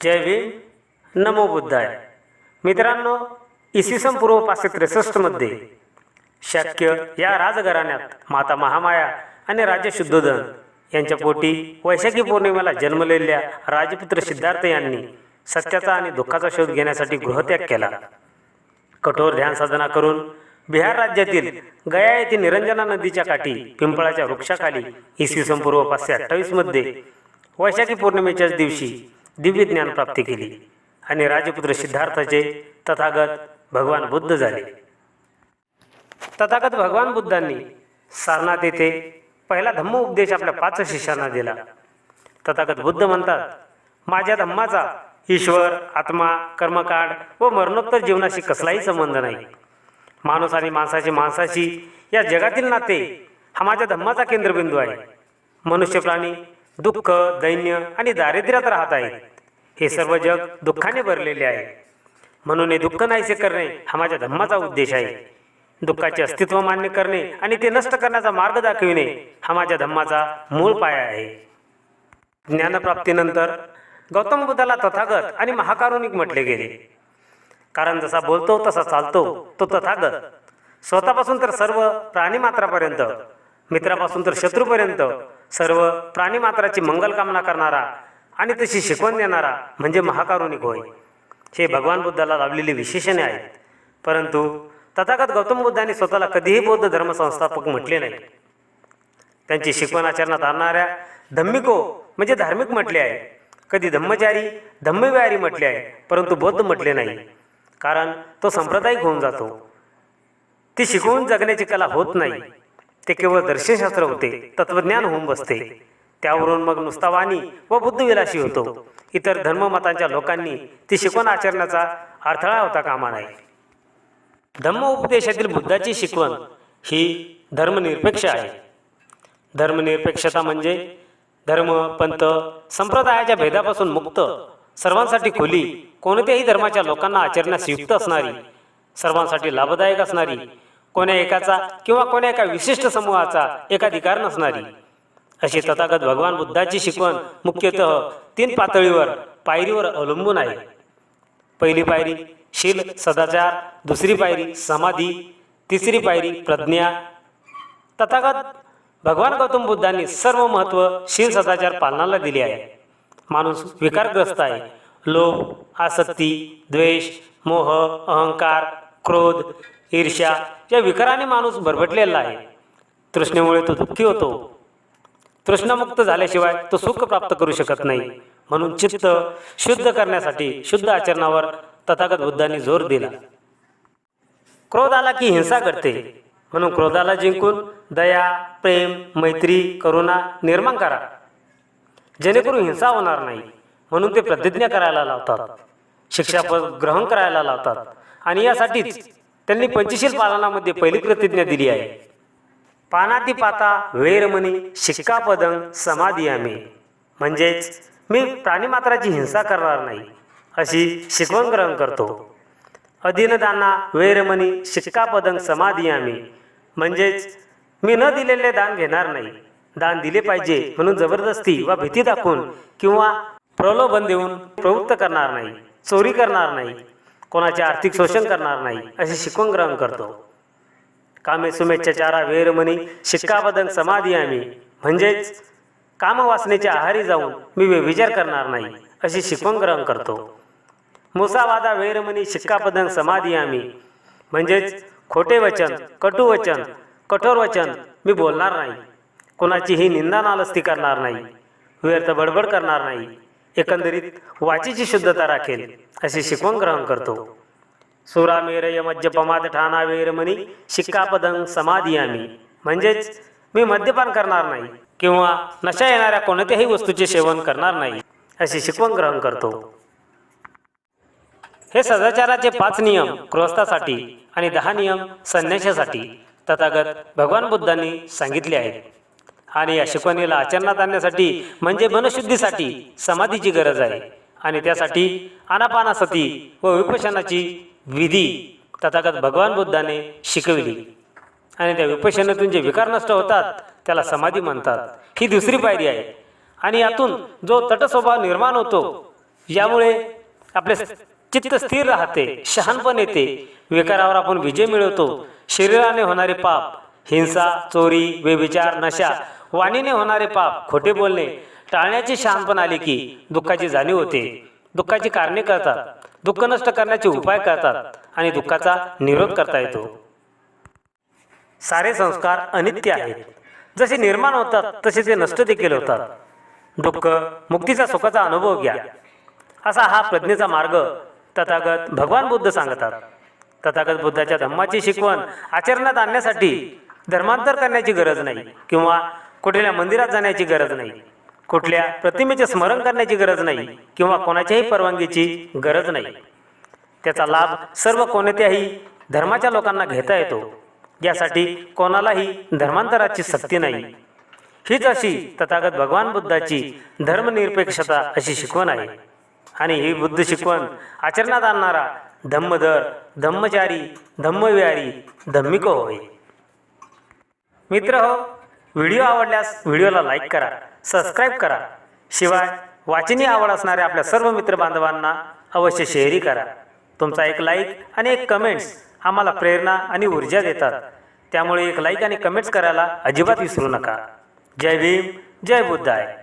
जय भीम. नमो बुद्धाय. मित्रांनो इसवी सन पूर्व पाचशे त्रेसष्टमध्ये शक्य या राजघराण्यात माता महामाया आणि राजे शुद्धोधन यांच्या पोटी वैशाखी पौर्णिमेला जन्मलेल्या राजपुत्र सिद्धार्थ यांनी सत्याचा आणि दुःखाचा शोध घेण्यासाठी गृहत्याग केला. कठोर ध्यान साधना करून बिहार राज्यातील गया येथे निरंजना नदीच्या काठी पिंपळाच्या वृक्षाखाली इसवी सन पूर्व पाचशे अठ्ठावीसमध्ये वैशाखी पौर्णिमेच्याच दिवशी दिव्य ज्ञान प्राप्ती केली आणि राजपुत्र सिद्धार्थाचे तथागत भगवान बुद्ध झाले. तथागत भगवान बुद्धांनी सारनाथ येथे पहिला धम्म उपदेश आपल्या पाच शिष्यांना दिला. तथागत बुद्ध म्हणतात माझ्या धम्माचा ईश्वर आत्मा कर्मकांड व मरणोत्तर जीवनाशी कसलाही संबंध नाही. माणूस आणि माणसाची माणसाशी या जगातील नाते हा माझ्या धम्माचा केंद्रबिंदू आहे. मनुष्य प्राणी दुःख दैन्य आणि दारिद्र्यात राहत आहेत. हे सर्व जग दुःखाने भरलेले आहे. म्हणून हे दुःख नाहीसे करणे हा माझ्या धम्माचा उद्देश आहे. दुःखाचे अस्तित्व मान्य करणे आणि ते नष्ट करण्याचा मार्ग दाखविणे हा माझ्या धम्माचा मूळ पाया आहे. ज्ञानप्राप्तीनंतर गौतम बुद्धाला तथागत आणि महाकारुणिक म्हटले गेले. कारण जसा बोलतो तसा चालतो तो तथागत. स्वतःपासून तर सर्व प्राणीमात्रापर्यंत मित्रापासून तर शत्रूपर्यंत सर्व प्राणीमात्राची मंगलकामना करणारा आणि तशी शिकवण देणारा म्हणजे महाकारुणिक होय. हे भगवान बुद्धाला लाभलेली विशेषणे आहेत. परंतु तथागत गौतम बुद्धांनी स्वतःला कधीही बौद्ध धर्मसंस्थापक म्हटले नाही. त्यांची शिकवण आचरणात आणणाऱ्या धम्मिको म्हणजे धार्मिक म्हटले आहे. कधी धम्मचारी धम्मविहारी म्हटले आहे परंतु बौद्ध म्हटले नाही. कारण तो सांप्रदायिक होऊन जातो. ती शिकवून जगण्याची कला होत नाही. ते केवळ दर्शनशास्त्र होते तत्वज्ञान होऊन बसते. त्यावरून मग नुसता वाणी व बुद्धविलाशी होतो. इतर धर्ममतांच्या लोकांनी ती शिकवण आचरण्याचा अडथळा होता कामा नाही धम्म उपदेशातील बुद्धाची शिकवण ही धर्मनिरपेक्ष आहे. धर्मनिरपेक्षता म्हणजे धर्म पंथ संप्रदायाच्या भेदापासून मुक्त सर्वांसाठी खुली कोणत्याही धर्माच्या लोकांना आचरण्यास युक्त असणारी सर्वांसाठी लाभदायक असणारी कोण्या एकाचा किंवा कोण्या एका विशिष्ट समूहाचा एकाधिकार नसणारी अशी तथागत भगवान बुद्धाची शिकवण मुख्यतः तीन पातळीवर पायरीवर अवलंबून आहे. पहिली पायरी शील सदाचार दुसरी पायरी समाधी तिसरी पायरी प्रज्ञा. तथागत भगवान गौतम बुद्धांनी सर्व महत्त्व शील सदाचार पालनाला दिले आहे. माणूस विकारग्रस्त आहे. लोभ आसक्ती द्वेष मोह अहंकार क्रोध ईर्ष्या या विकाराने माणूस भरभटलेला आहे. तृष्णेमुळे तो दुःखी होतो. तृष्णामुक्त झाल्याशिवाय तो सुख प्राप्त करू शकत नाही. म्हणून चित्त शुद्ध करण्यासाठी शुद्ध आचरणावर तथागत बुद्धांनी जोर दिला. क्रोध आला की हिंसा घडते. म्हणून क्रोधाला जिंकून दया प्रेम मैत्री करुणा निर्माण करा. जेणेकरून हिंसा होणार नाही. म्हणून ते प्रतिज्ञा करायला लावतात. शिक्षापद ग्रहण करायला लावतात. आणि यासाठीच त्यांनी पंचशील पालनामध्ये पहिली प्रतिज्ञा दिली आहे. पानाती पाता वेरमणी शिक्कापदं समाधियामे. म्हणजेच मी प्राणीमात्राची हिंसा करणार नाही अशी शिकवण ग्रहण करतो. अधीनदाना वेरमणी शिक्कापदंग समाधी आम्ही म्हणजेच मी न दिलेले दान घेणार नाही. दान दिले पाहिजे म्हणून जबरदस्ती वा भीती दाखवून किंवा प्रलोभन देऊन प्रवृत्त करणार नाही चोरी करणार नाही कोणाचे आर्थिक शोषण करणार नाही अशी शिकवण ग्रहण करतो. कामे सुमेच्छाचारा वेरमणी शिक्काबदन समाधी आम्ही. म्हणजेच कामवासनेच्या आहारी जाऊन मी विचार करणार नाही अशी शिकवण ग्रहण करतो. मुसावादा वेरमणी शिक्कापदन समाधी आम्ही. म्हणजेच खोटे वचन कटू वचन कठोर वचन मी बोलणार नाही. कोणाचीही निंदा नालस्ती करणार नाही. व्यर्थ बडबड करणार नाही. एकंदरीत वाचीची शुद्धता राखेल अशी शिकवण ग्रहण करतो. सुरामेरय मद्यपमाद ठाणा वेरमणी शिक्कापदं समाधियामी म्हणजेच मी मद्यपान करणार नाही किंवा नशा येणाऱ्या कोणत्याही वस्तूचे सेवन करणार नाही अशी शिकवण ग्रहण करतो हे सदाचाराचे पाच नियम गृहस्थासाठी आणि दहा नियम संन्याशासाठी तथागत भगवान बुद्धांनी सांगितले आहेत आणि या शिकवणीला आचरणात आणण्यासाठी म्हणजे मनशुद्धीसाठी समाधीची गरज आहे आणि त्यासाठी आनापानासती व विपशनाची विधी तथागत भगवान बुद्धाने शिकविली. आणि त्या विपशनेतून जे विकार नष्ट होतात त्याला समाधी म्हणतात. ही दुसरी पायरी आहे. आणि यातून जो तटस्वभाव निर्माण होतो यामुळे आपले चित्त स्थिर राहते शहाणपण येते. विकारावर आपण विजय मिळवतो. शरीराने होणारे पाप हिंसा चोरी व्यभिचार नशा वाणीने होणारे पाप खोटे बोलणे टाळण्याची शहाणपण आली की दुःखाची जाणीव होते. दुःखाची कारणे करतात दुःख नष्ट करण्याचे उपाय करतात आणि दुःखाचा निरोध करता येतो. सारे संस्कार अनित्य आहेत. जसे निर्माण होतात तसे ते नष्ट देखील होतात. दुःख मुक्तीचा सुखाचा अनुभव घ्या. असा हा प्रज्ञेचा मार्ग तथागत भगवान बुद्ध सांगतात. तथागत बुद्धाच्या धम्माची शिकवण आचरणात आणण्यासाठी धर्मांतर करण्याची गरज नाही किंवा कुठल्या मंदिरात जाण्याची गरज नाही. कुठल्या प्रतिमेचे स्मरण करण्याची गरज नाही किंवा कोणाच्याही परवानगीची गरज नाही. त्याचा लाभ सर्व कोणत्याही धर्माच्या लोकांना घेता येतो. यासाठी कोणालाही धर्मांतराची सक्ती नाही. हीच अशी तथागत भगवान बुद्धाची धर्मनिरपेक्षता अशी शिकवण आहे. आणि ही बुद्ध शिकवण आचरणात आणणारा धम्मधर धम्मचारी धम्मविहारी धम्मिको होय. मित्र हो व्हिडिओ आवडल्यास व्हिडिओला लाईक करा. सबस्क्राईब करा. शिवाय वाचनीय आवड असणाऱ्या आपल्या सर्व मित्रबांधवांना अवश्य शेअरही करा. तुमचा एक लाईक आणि एक कमेंट्स आम्हाला प्रेरणा आणि ऊर्जा देतात. त्यामुळे एक लाईक आणि कमेंट्स करायला अजिबात विसरू नका. जय भीम जय बुद्धाय.